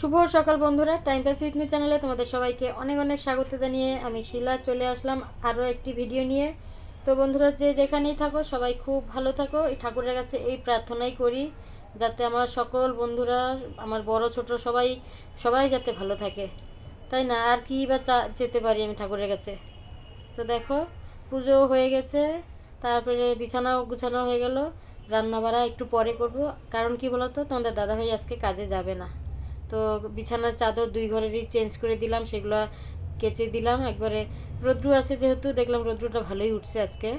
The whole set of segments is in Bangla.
শুভ সকাল বন্ধুরা টাইম পাস উইথ মি চ্যানেলে তোমাদের সবাইকে অনেক অনেক স্বাগত জানিয়ে আমি শিলা চলে আসলাম আরও একটি ভিডিও নিয়ে। তো বন্ধুরা, যে যেখানেই থাকো, সবাই খুব ভালো থাকো। এই ঠাকুরের কাছে এই প্রার্থনাই করি যাতে আমার সকল বন্ধুরা, আমার বড় ছোট সবাই সবাই যাতে ভালো থাকে। তাই না? আর কি বা চা যেতে পারি আমি ঠাকুরের কাছে? তো দেখো, পুজো হয়ে গেছে, তারপরে বিছানাও গুছানো হয়ে গেল। রান্না বাড়া একটু পরে করব। কারণ কি বলতো? তোমাদের দাদাভাই আজকে কাজে যাবে না। তো বিছানার চাদর দুই ঘরেরই চেঞ্জ করে দিলাম, সেগুলো কেচে দিলাম। একবারে রৌদ্রু আছে যেহেতু, দেখলাম রৌদ্রুটা ভালোই উঠছে আজকে।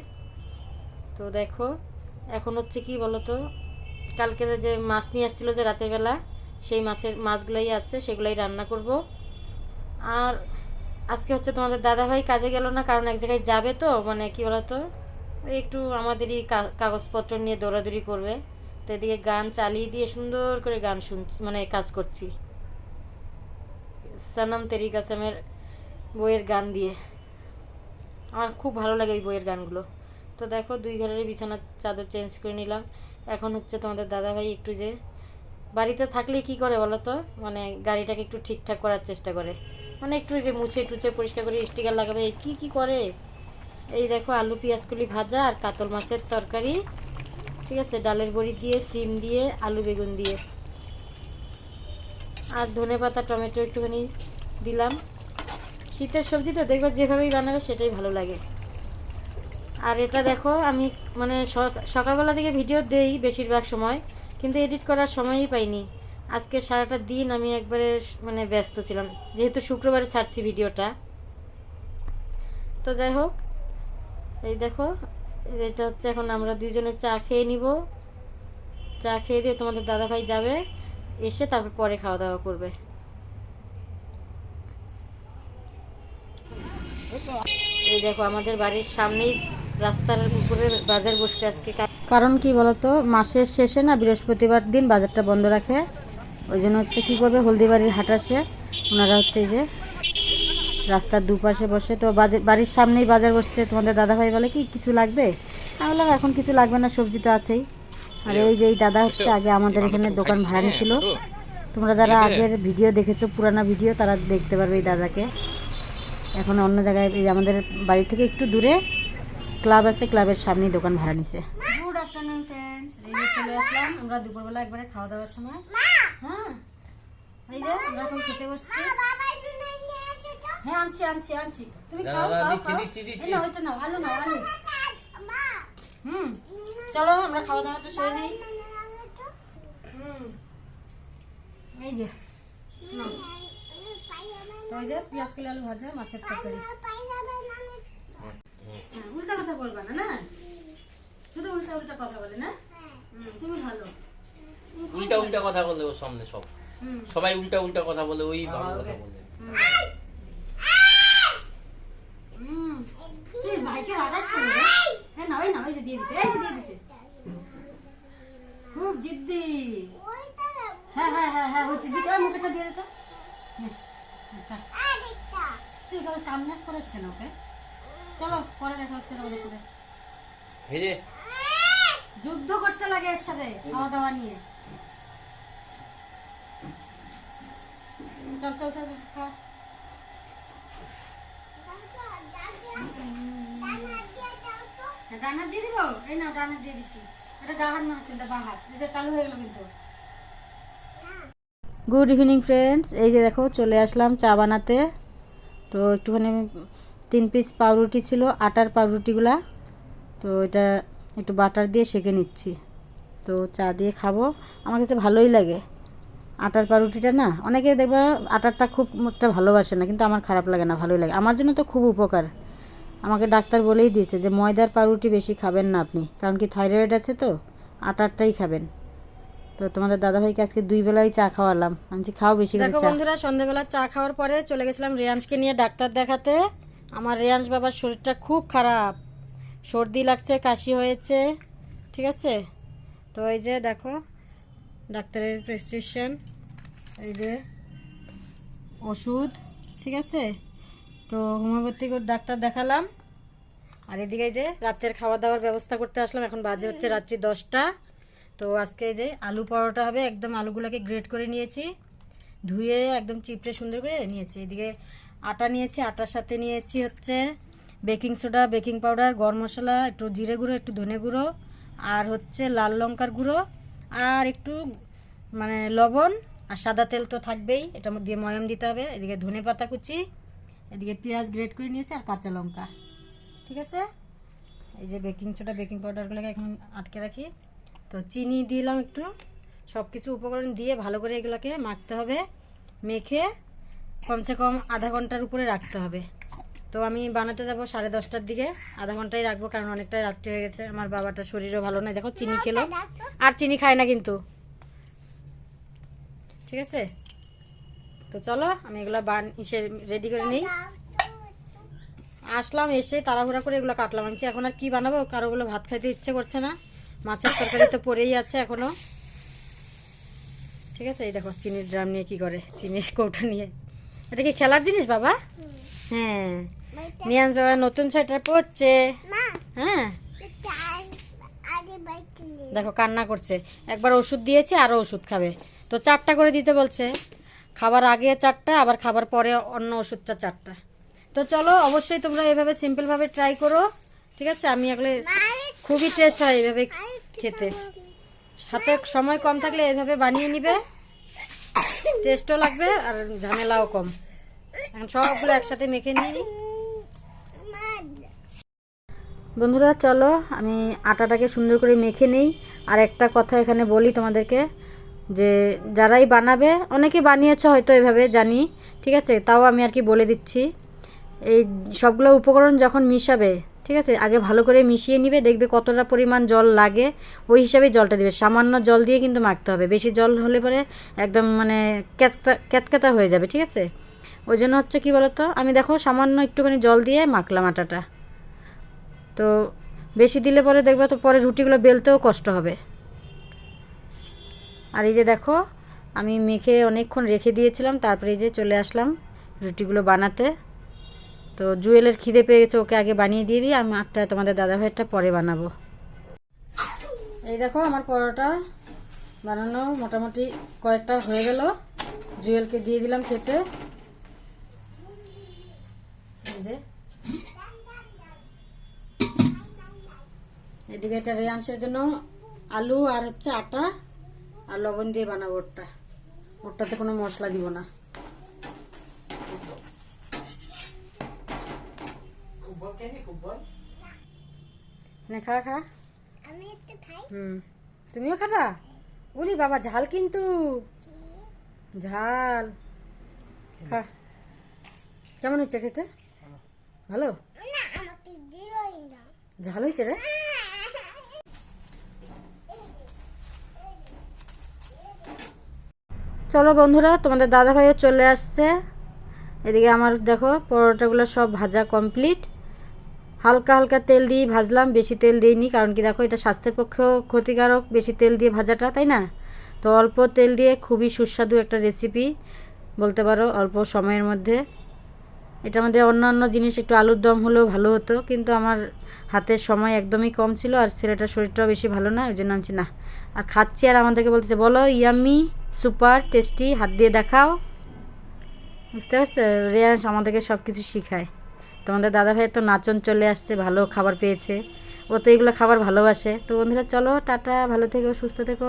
তো দেখো, এখন হচ্ছে কি বলতো, কালকের যে মাছ নিয়ে আসছিল যে রাতের বেলা, সেই মাছের মাছগুলাই আছে, সেগুলাই রান্না করব। আর আজকে হচ্ছে তোমাদের দাদাভাই কাজে গেল না, কারণ এক জায়গায় যাবে তো মানে কি বলতো একটু আমাদেরই কাগজপত্র নিয়ে দৌড়াদৌড়ি করবে। তো এদিকে গান চালিয়ে দিয়ে সুন্দর করে গান শুনছি মানে কাজ করছি। সানাম তেরি কাসামের বইয়ের গান দিয়ে। আমার খুব ভালো লাগে ওই বইয়ের গানগুলো। তো দেখো দুই ঘরের বিছানার চাদর চেঞ্জ করে নিলাম। এখন হচ্ছে তোমাদের দাদাভাই একটু যে বাড়িতে থাকলে কি করে বলো তো? মানে গাড়িটাকে একটু ঠিকঠাক করার চেষ্টা করে। মানে একটু যে মুছে টুছে পরিষ্কার করে স্টিকার লাগাবে। কি কি করে? এই দেখো আলু, পেঁয়াজকুলি ভাজা আর কাতল মাছের তরকারি। ঠিক আছে, ডালের বড়ি দিয়ে, সিম দিয়ে, আলু বেগুন দিয়ে। আর ধনে পাতা, টমেটো একটুখানি দিলাম। শীতের সবজি তো দেখবে যেভাবেই বানাবে সেটাই ভালো লাগে। আর এটা দেখো, আমি মানে সক- সকালবেলা থেকে ভিডিও দেই বেশিরভাগ সময়, কিন্তু এডিট করার সময়ই পাইনি। আজকে সারাটা দিন আমি একবারে মানে ব্যস্ত ছিলাম, যেহেতু শুক্রবারে ছাড়ছি ভিডিওটা। তো যাই হোক, এই দেখো এটা হচ্ছে এখন আমরা দুইজনে চা খেয়ে নিব। চা খেয়ে দিয়ে তোমাদের দাদাভাই যাবে, এসে তারপর পরে খাওয়া দাওয়া করবে। এই দেখো, আমাদের বাড়ির সামনেই রাস্তার উপরে বাজার বসছে আজকে। কারণ কি বলতো, মাসের শেষে না বৃহস্পতিবার দিন বাজারটা বন্ধ রাখে। ওই জন্য হচ্ছে কী করবে, হলদিবাড়ির হাট আসে ওনারা হচ্ছে যে রাস্তার দুপাশে বসে, তো বাজার বাড়ির সামনেই বাজার বসছে। তোমাদের দাদাভাই বলে কি, কিছু লাগবে? আমি বললাম এখন কিছু লাগবে না সবজি তো আছেই। আর এই যে এই দাদা হচ্ছে আগে আমাদের এখানে দোকান ভাড়া নিয়েছিল। তোমরা যারা আগের ভিডিও দেখেছ পুরানা ভিডিও তারা দেখতে পারবে এই দাদাকে। এখন অন্য জায়গায় এই আমাদের বাড়ি থেকে একটু দূরে ক্লাব আছে ক্লাবের সামনেই দোকান ভাড়া নিছে। গুড আফটারনুন ফ্রেন্ডস এই যে চলে আসলাম আমরা দুপুরবেলা একবারে খাওয়া দাওয়ার সময়। হ্যাঁ? এই যে আমরা এখন খেতে বসছি। হ্যাঁ আনছি আনছি আনছি। তুমি খাও খাও দিচ্ছি, খাও। দিচ্ছি, দিচ্ছি। এই নাও, ওইটা নাও আলু নাও আলু। হুম চলো আমরা খাওয়া দাওয়াটা সেরে নিই। এই যে নাও। যে পেঁয়াজ কেলে আলু ভাজা মাছের তরকারি। হ্যাঁ, উল্টা কথা বলবা না না? শুধু উল্টা উল্টা কথা বলে না? তুমি ভালো। উল্টা উল্টা কথা বলে ওর সামনে সব। সবাই উল্টা উল্টা কথা বলে ওই ভালো কথা বলে। তুই ভাইকে রাগাস কেন না ওই না ওই যে দিয়ে দিছে এই যে দিয়ে দিছে। খুব জিদ্দি। হ্যাঁ হ্যাঁ হ্যাঁ হ্যাঁ হচ্ছে ওই মুখটা দিয়ে। তুই কেউ কামনাস করিস কেন ওকে? চলো পরে দেখা হচ্ছে আমাদের সাথে। যুদ্ধ করতে লাগে এর সাথে খাওয়া দাওয়া নিয়ে। চল চল চল খা হ্যাঁ, ডানা দিয়ে দিব? এই না, ডানা দিয়ে দিছি। এটা না, কিন্তু বাহার। এটা চালু হয়ে গেল কিন্তু। Good evening, friends. এই যে দেখো, চলে আসলাম চা বানাতে। তো একটুখানি তিন পিস পাউরুটি ছিল, আটার পাউরুটিগুলা। তো এটা একটু বাটার দিয়ে সেঁকে নিচ্ছি। তো চা দিয়ে খাব। আমার কাছে ভালোই লাগে। আটার পাউরুটিটা না, অনেকে দেখবে আটারটা খুব একটা ভালোবাসে না, কিন্তু আমার খারাপ লাগে না, ভালোই লাগে। আমার জন্য তো খুব উপকার। আমাকে ডাক্তার বলেই দিয়েছে যে ময়দার পাউরুটি বেশি খাবেন না আপনি কারণ কি থাইরয়েড আছে তো আটারটাই খাবেন। তো তোমাদের দাদাভাইকে আজকে দুই বেলায় চা খাওয়ালাম। আমি খাও বেশি করে চা। বন্ধুরা সন্ধ্যাবেলা চা খাওয়ার পরে চলে গেছিলাম রেয়াংশকে নিয়ে ডাক্তার দেখাতে। আমার রেয়াংশ বাবার শরীরটা খুব খারাপ। সর্দি লাগছে কাশি হয়েছে ঠিক আছে? তো এই যে দেখো ডাক্তারের প্রেসক্রিপশন এই যে ওষুধ ঠিক আছে? তো হোমিওপ্যাথিক ডাক্তার দেখালাম। আর এদিকে যে রাতের খাওয়া দাওয়ার ব্যবস্থা করতে আসলাম। এখন বাজে হচ্ছে রাত্রি দশটা। তো আজকে যে আলু পরোটা হবে, একদম আলুগুলোকে গ্রেট করে নিয়েছি। ধুয়ে একদম চিপড়ে সুন্দর করে নিয়েছি। এদিকে আটা নিয়েছি, আটার সাথে নিয়েছি হচ্ছে বেকিং সোডা, বেকিং পাউডার, গরম মশলা, একটু জিরে গুঁড়ো, একটু ধনে গুঁড়ো, আর হচ্ছে লাল লঙ্কার গুঁড়ো, আর একটু মানে লবণ, আর সাদা তেল তো থাকবেই। মধ্যে দিয়ে ময়ম দিতে হবে। এদিকে ধনে পাতা কুচি এদিকে পেঁয়াজ গ্রেট করে নিয়েছি আর কাঁচা লঙ্কা। ঠিক আছে? এই যে বেকিং সোডা বেকিং পাউডারগুলোকে এখন আটকে রাখি। তো চিনি দিলাম একটু। সব কিছু উপকরণ দিয়ে ভালো করে এগুলোকে মাখতে হবে, মেখে কমসে কম আধা ঘণ্টার উপরে রাখতে হবে। তো আমি বানাতে যাব সাড়ে দশটার দিকে। আধা ঘন্টাই রাখব কারণ অনেকটাই রাত্রি হয়ে গেছে। আমার বাবাটা শরীরও ভালো নয় দেখো, চিনি খেলো। আর চিনি খায় না কিন্তু। ঠিক আছে? তো চলো, আমি এগুলো বান ইসে রেডি করে নিই। আসলাম এসে তাড়াহুড়া করে এগুলো কাটলাম। আমি এখন আর কি বানাবো, কারও বলে ভাত খাইতে ইচ্ছে করছে না। মাছের তরকারি তো পড়েই আছে এখনও। ঠিক আছে, এই দেখো, চিনির ড্রাম নিয়ে কি করে, চিনির কৌটো নিয়ে। এটা কি খেলার জিনিস বাবা? হ্যাঁ। নিয়ান্স বাবা, নতুন সোয়েটার পরছে। হ্যাঁ। দেখো, কান্না করছে। একবার ওষুধ দিয়েছি আরও ওষুধ খাবে। তো চারটা করে দিতে বলছে। খাবার আগে চারটা, আবার খাবার পরে অন্য ওষুধটা চারটা। তো চলো, অবশ্যই তোমরা এভাবে সিম্পলভাবে ট্রাই করো, ঠিক আছে? আমি এগুলো খুবই টেস্ট হয় এভাবে খেতে। হাতে সময় কম থাকলে এভাবে বানিয়ে নিবে। টেস্টও লাগবে আর ঝামেলাও কম। এখন সবগুলো একসাথে মেখে নিই। বন্ধুরা, চলো, আমি আটাটাকে সুন্দর করে মেখে নিই। আর একটা কথা এখানে বলি তোমাদেরকে। যে যারাই বানাবে, অনেকে বানিয়েছে হয়তো এভাবে, জানি, ঠিক আছে? তাও আমি আর কি বলে দিচ্ছি। এই সবগুলো উপকরণ যখন মিশাবে, ঠিক আছে? আগে ভালো করে মিশিয়ে নিবে, দেখবে কতটা পরিমাণ জল লাগে, ওই হিসাবে জলটা দিবে। সামান্য জল দিয়ে কিন্তু মাখতে হবে। বেশি জল হলে পরে একদম মানে ক্যাতকা ক্যাতকাতা হয়ে যাবে, ঠিক আছে? ওই জন্য হচ্ছে কি বলতো? আমি দেখো সামান্য একটুখানি জল দিয়ে মাখলাম আটাটা। তো বেশি দিলে পরে দেখবে তো পরে রুটিগুলো বেলতেও কষ্ট হবে। আর এই যে দেখো, আমি মেখে অনেকক্ষণ রেখে দিয়েছিলাম, তারপরে এই যে চলে আসলাম রুটিগুলো বানাতে। তো জুয়েলের খিদে পেয়ে গেছে, ওকে আগে বানিয়ে দিয়ে দিই, আমি একটা তোমাদের দাদা ভাইয়েরটা পরে বানাবো। এই দেখো, আমার পরোটা বানানো মোটামুটি কয়েকটা হয়ে গেল। জুয়েলকে দিয়ে দিলাম খেতে। এদিকে এটা রেয়াংশের জন্য আলু আর হচ্ছে আটা। আর লবণ দিয়ে বানাবো ওরটা। ওরটাতে কোনো মশলা দিব না। খা খা। আমি হুম। তুমিও খাবা? বলি বাবা ঝাল কিন্তু। ঝাল। খা। কেমন হচ্ছে খেতে? ভালো। ঝাল হয়েছে রে? চলো বন্ধুরা, তোমাদের দাদা ভাইও চলে আসছে। এদিকে আমার দেখো, পরোটাগুলো সব ভাজা কমপ্লিট হালকা হালকা তেল দিয়ে ভাজলাম, বেশি তেল দিইনি, কারণ কি দেখো, এটা স্বাস্থ্যের পক্ষেও ক্ষতিকারক, বেশি তেল দিয়ে ভাজাটা, তাই না? তো অল্প তেল দিয়ে খুবই সুস্বাদু একটা রেসিপি বলতে পারো, অল্প সময়ের মধ্যে। এটার মধ্যে অন্যান্য জিনিস, একটু আলুর দম হলেও ভালো হতো, কিন্তু আমার হাতের সময় একদমই কম ছিল, আর ছেলেটার শরীরটাও বেশি ভালো না, ওই জন্য আমি না। আর খাচ্ছি আর আমাদেরকে বলতেছে, বলো ইয়াম্মি সুপার, টেস্টি, হাত দিয়ে দেখাও। বুঝতে পারছ? রেয়াংশ আমাদেরকে সব কিছু শিখায়। তোমাদের দাদা ভাইয়ের তো নাচন চলে আসছে, ভালো খাবার পেয়েছে। ও তো এগুলো খাবার ভালোবাসে। তো বন্ধুরা, চলো, টাটা, ভালো থেকো, সুস্থ থেকো।